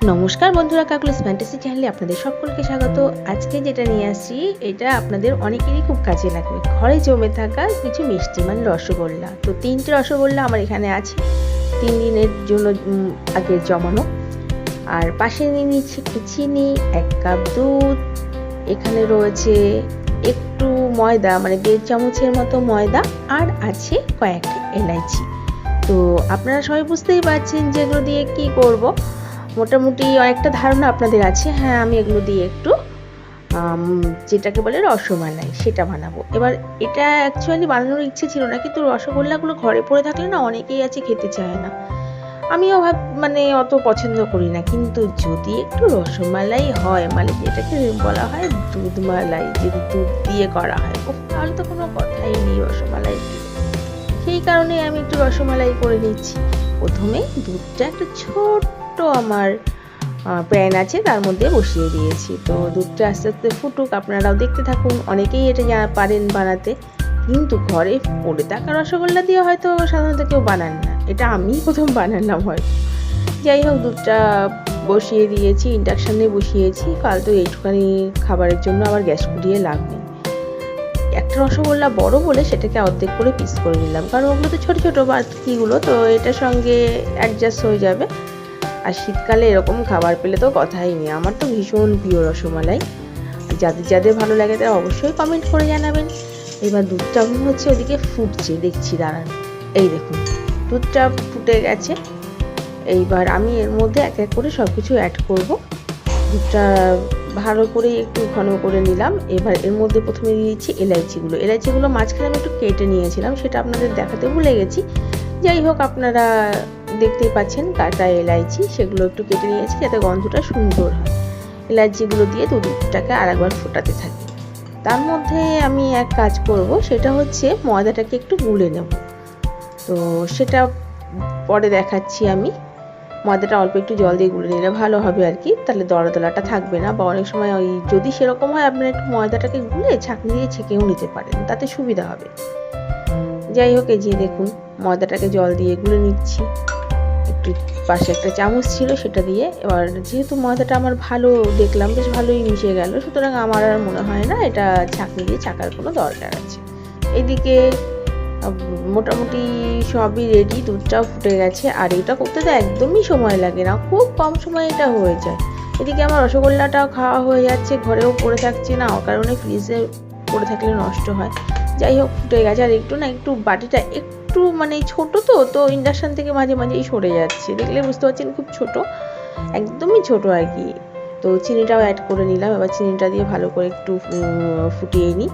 নমস্কার বন্ধুরা, Kokkalis fantasy চ্যানেলে আপনাদের সকলকে স্বাগত। আজকে যেটা নিয়ে আসছি, এটা আপনাদের অনেকেরই খুব কাজে লাগবে। ঘরে জমে থাকা কিছু মিষ্টি মানে রসগোল্লা। তো তিনটে রসগোল্লা আমার এখানে আছে। তিন দিনের জন্য আগে জমানো। আর পাশে নিয়ে নিচ্ছি একটু চিনি, এক কাপ দুধ। এখানে রয়েছে একটু ময়দা মানে দেড় চামচের মতো ময়দা। আর আছে কয়েকটা এলাইচি। তো আপনারা সবাই বুঝতেই পারছেন যে এগুলো দিয়ে কি করব। মোটামুটি অনেকটা ধারণা আপনাদের আছে। হ্যাঁ আমি এগুলো দিয়ে একটু যেটাকে বলে রসমালাই, সেটা বানাবো। এবার এটা অ্যাকচুয়ালি বানানোর ইচ্ছে ছিল না, কিন্তু রসগোল্লাগুলো ঘরে পড়ে থাকলে না অনেকেই আছে খেতে চায় না। আমিও ভাব মানে অত পছন্দ করি না, কিন্তু যদি একটু রসমালাই হয় মানে যেটাকে বলা হয় দুধ মালাই যদি দুধ দিয়ে করা হয় তাহলে তো কোনো কথাই নেই রসমালাই। সেই কারণে আমি একটু রসমালাই করে নিচ্ছি। প্রথমে দুধটা একটা ছোট্ট আমার প্যান আছে, তার মধ্যে বসিয়ে দিয়েছি। তো দুধটা আস্তে আস্তে ফুটুক, আপনারাও দেখতে থাকুন। অনেকেই এটা পারেন বানাতে, কিন্তু ঘরে পড়ে থাকা রসগোল্লা দিয়ে হয়তো সাধারণত কেউ বানান না। এটা আমি প্রথম বানালাম হয়তো যাই হোক, দুধটা বসিয়ে দিয়েছি, ইন্ডাকশানে বসিয়েছি, ফালতু এইটুখানি খাবারের জন্য আবার গ্যাস পুড়িয়ে লাগবে একটা রসগোল্লা বড় বলে সেটাকে অর্ধেক করে পিস করে নিলাম। কারণ ওগুলো তো ছোটো ছোটো বাকিগুলো, তো এটার সঙ্গে অ্যাডজাস্ট হয়ে যাবে। আর শীতকালে এরকম খাবার পেলে তো কথাই নেই। আমার তো ভীষণ প্রিয় রসমালাই। যাদের যাদের ভালো লাগে তারা অবশ্যই কমেন্ট করে জানাবেন। এবার দুধটা হচ্ছে ওদিকে ফুটছে, দেখছি, দাঁড়ান। এই দেখুন, দুধটা ফুটে গেছে। এইবার আমি এর মধ্যে এক এক করে সব কিছু অ্যাড করব। দুধটা ভালো করে একটু ঘন করে নিলাম। এবার এর মধ্যে প্রথমে দিয়েছি এলাইচিগুলো। এলাইচিগুলো মাঝখানে আমি একটু কেটে নিয়েছিলাম, সেটা আপনাদের দেখাতে ভুলে গেছি। যাই হোক, আপনারা দেখতেই পাচ্ছেন কাটা এলাইচি, সেগুলো একটু কেটে নিয়েছি যাতে গন্ধটা সুন্দর হয়। এলাইচিগুলো দিয়ে দুধটাকে আরেকবার ফোটাতে থাকি। তার মধ্যে আমি এক কাজ করব, সেটা হচ্ছে ময়দাটাকে একটু গুলে নেব। তো সেটা পরে দেখাচ্ছি আমি। ময়দাটা অল্প একটু জল দিয়ে গুলে নিলে ভালো হবে আর কি। তাহলে দলা দলাটা থাকবে না বা অনেক সময় ওই যদি সেরকম হয় আপনারা একটু ময়দাটাকে গুলে ছাঁকনি দিয়ে ছেঁকেও নিতে পারেন, তাতে সুবিধা হবে। যাই হোক, এই যে দেখুন, ময়দাটাকে জল দিয়ে গুলে নিচ্ছি। একটু পাশে একটা চামচ ছিল সেটা দিয়ে এবার যেহেতু ময়দাটা আমার ভালো দেখলাম, বেশ ভালোই মিশে গেল, সুতরাং আমার আর মনে হয় না এটা ছাঁকনি দিয়ে ছাকার কোনো দরকার আছে। এদিকে মোটামুটি সবই রেডি দুধটাও ফুটে গেছে, আর এটা করতে তো একদমই সময় লাগে না, খুব কম সময়ে এটা হয়ে যায়। এদিকে আমার রসগোল্লাটাও খাওয়া হয়ে যাচ্ছে, ঘরেও পড়ে থাকছে না কারণে ফ্রিজে পড়ে থাকলে নষ্ট হয়। যাই হোক, ফুটে গেছে। আর একটু না একটু বাটিটা একটু মানে ছোট তো তো ইন্ডাকশান থেকে মাঝে মাঝেই সরে যাচ্ছে। দেখলে বুঝতে পারছেন খুব ছোট, একদমই ছোট আর কি। তো চিনিটাও অ্যাড করে নিলাম। এবার চিনিটা দিয়ে ভালো করে একটু ফুটিয়ে নিই।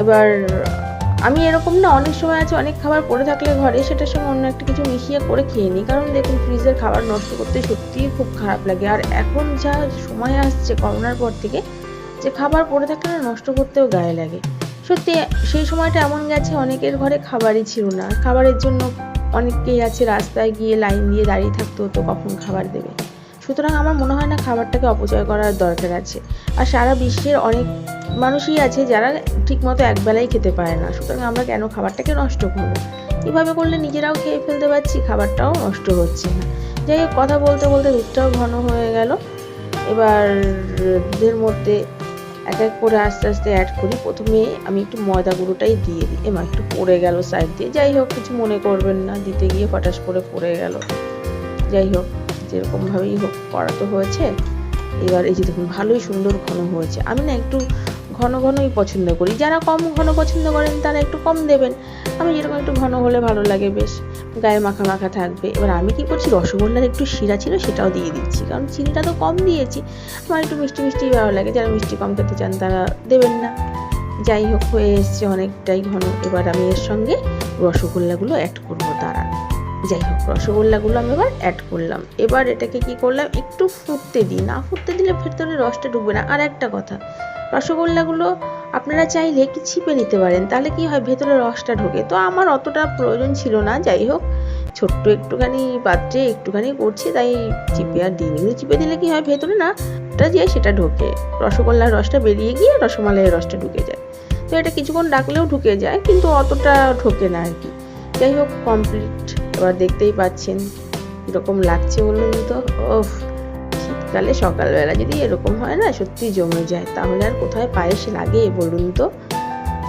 এবার আমি এরকম না, অনেক সময় আছে অনেক খাবার পড়ে থাকলে ঘরে, সেটার সঙ্গে অন্য একটা কিছু মিশিয়ে করে খেয়ে নিই। কারণ দেখুন, ফ্রিজের খাবার নষ্ট করতে সত্যিই খুব খারাপ লাগে। আর এখন যা সময় আসছে করোনার পর থেকে, যে খাবার পড়ে থাকলে না নষ্ট করতেও গায়ে লাগে। সত্যি, সেই সময়টা এমন গেছে, অনেকের ঘরে খাবারই ছিল না। খাবারের জন্য অনেকেই আছে, রাস্তায় গিয়ে লাইন দিয়ে দাঁড়িয়ে থাকতে হতো কখন খাবার দেবে। সুতরাং আমার মনে হয় না খাবারটাকে অপচয় করার দরকার আছে। আর সারা বিশ্বের অনেক মানুষই আছে, যারা ঠিকমতো একবেলাই খেতে পারে না। সুতরাং আমরা কেন খাবারটাকে নষ্ট করব? এভাবে করলে নিজেরাও খেয়ে ফেলতে পারছি, খাবারটাও নষ্ট হচ্ছে না। যাই হোক, কথা বলতে বলতে দুধটাও ঘন হয়ে গেল। এবার দুধের মধ্যে এক এক করে আস্তে আস্তে অ্যাড করি। প্রথমে আমি একটু ময়দা গুঁড়োটাই দিয়ে দিই। এবার একটু পড়ে গেল সাইড দিয়ে। যাই হোক, কিছু মনে করবেন না। দিতে গিয়ে ফটাস করে পড়ে গেল। যাই হোক, যেরকমভাবেই হোক, করা তো হয়েছে। এবার এই যে দেখুন, ভালোই সুন্দর ঘন হয়েছে। আমি না একটু ঘন ঘনই পছন্দ করি। যারা কম ঘন পছন্দ করেন, তারা একটু কম দেবেন। আমি যেরকম একটু ঘন হলে ভালো লাগে, বেশ গায়ে মাখা মাখা থাকবে। এবার আমি কি করছি, রসগোল্লার একটু শিরা ছিল সেটাও দিয়ে দিচ্ছি। কারণ চিনিটা তো কম দিয়েছি। আমার একটু মিষ্টি মিষ্টি ভালো লাগে। যারা মিষ্টি কম খেতে চান, তারা দেবেন না। যাই হোক, হয়ে এসছে অনেকটাই ঘন। এবার আমি এর সঙ্গে রসগোল্লাগুলো অ্যাড করব দাঁড়ান যাই হোক রসগোল্লাগুলো আমি এবার অ্যাড করলাম। এবার এটাকে কি করলাম? একটু ফুটতে দিই। না ফুটতে দিলে ভেতরে রসটা ঢুকবে না। আর একটা কথা, রসগোল্লাগুলো আপনারা চাইলে কি ছিপে নিতে পারেন। তাহলে কি হয়? ভেতরে রসটা ঢোকে। তো আমার অতটা প্রয়োজন ছিল না। যাই হোক ছোট্ট একটুখানি পাত্রে একটুখানি করছি, তাই চিপে আর দিই কিন্তু চিপে দিলে কি হয়? ভেতরে না ওটা যে সেটা ঢোকে। রসগোল্লার রসটা বেরিয়ে গিয়ে রসমালাইয়ের রসটা ঢুকে যায়। তো এটা কিছুক্ষণ ডাকলেও ঢুকে যায়, কিন্তু অতটা ঢোকে না আর কি। যাই হোক কমপ্লিট এবার দেখতেই পাচ্ছেন কীরকম লাগছে বলুন তো। ওফ শীতকালে, সকালবেলা যদি এরকম হয় না, সত্যি জমে যায়। তাহলে আর কোথায় পায়েস লাগে বলুন তো?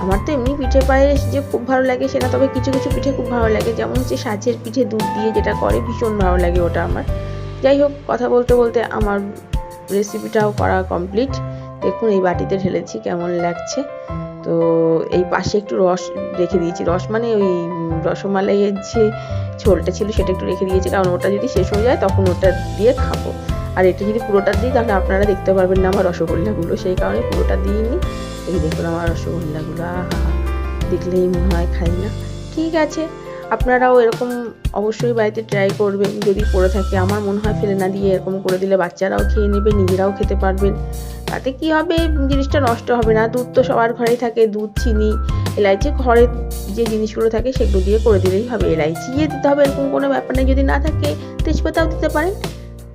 আমার তো এমনি পিঠে পায়েস যে খুব ভালো লাগে, সেটা তবে কিছু কিছু পিঠে খুব ভালো লাগে। যেমন হচ্ছে সাজের পিঠে দুধ দিয়ে যেটা করে, ভীষণ ভালো লাগে ওটা আমার। যাই হোক, কথা বলতে বলতে আমার রেসিপিটাও করা কমপ্লিট দেখুন, এই বাটিতে ঢেলেছি, কেমন লাগছে। তো এই পাশে একটু রস রেখে দিয়েছি। রস মানে ওই রসমালাইয়ের যে ঝোলটা ছিল সেটা একটু রেখে দিয়েছি, কারণ ওটা যদি শেষ হয়ে যায় তখন ওটা দিয়ে খাব। আর এটা যদি পুরোটা দিই তাহলে আপনারা দেখতে পারবেন না আমার রসগোল্লাগুলো, সেই কারণে পুরোটা দিইনি। এই দেখুন আমার রসগোল্লাগুলো, আহা, দেখলেই মনে হয় খাই না। ঠিক আছে আপনারাও এরকম অবশ্যই বাড়িতে ট্রাই করবেন। যদি পড়ে থাকে, আমার মনে হয় ফেলে না দিয়ে এরকম করে দিলে বাচ্চারাও খেয়ে নেবে, নিজেরাও খেতে পারবেন। তাতে কি হবে? জিনিসটা নষ্ট হবে না। দুধ তো সবার ঘরেই থাকে, দুধ, চিনি, এলাইচি, ঘরে যে জিনিসগুলো থাকে সেগুলো দিয়ে করে দিলেই হবে। এলাইচি দিয়ে দিতে হবে এরকম কোনো ব্যাপার নেই। যদি না থাকে, তেজপাতাও দিতে পারেন।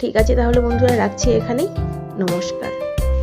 ঠিক আছে, তাহলে বন্ধুরা রাখছি এখানেই। নমস্কার।